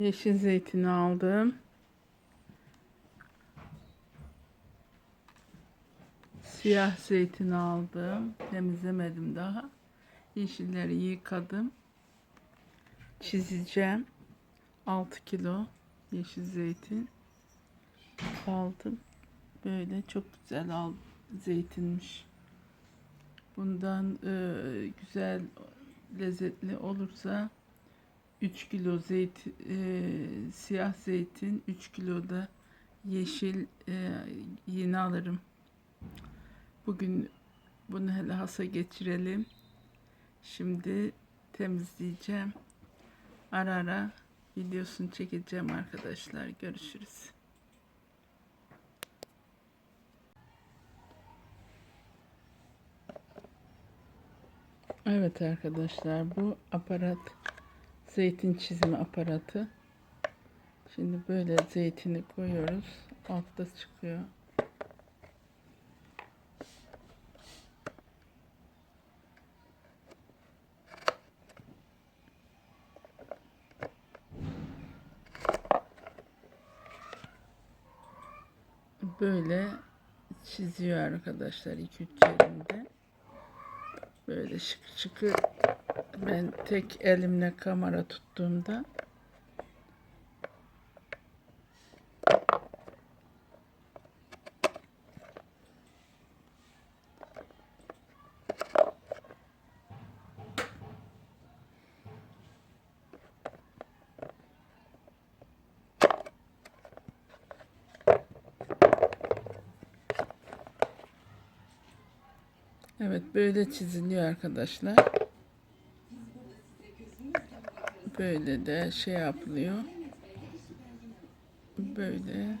Yeşil zeytini aldım. Siyah zeytin aldım. Temizlemedim daha. Yeşilleri yıkadım. Çizeceğim. 6 kilo yeşil zeytin aldım. Böyle çok güzel al zeytinmiş. Bundan e, güzel lezzetli olursa 3 kilo zeyt e, siyah zeytin 3 kilo da yeşil e, yine alırım. Bugün bunu hele hasa geçirelim. Şimdi temizleyeceğim. Ara ara videosunu çekeceğim arkadaşlar. Görüşürüz. Evet arkadaşlar bu aparat zeytin çizimi aparatı. Şimdi böyle zeytini koyuyoruz. Altta çıkıyor. Böyle çiziyor arkadaşlar 2-3 yerinde. Böyle şık şıkı ben tek elimle kamera tuttuğumda Evet böyle çiziliyor arkadaşlar. Böyle de şey yapılıyor. Böyle.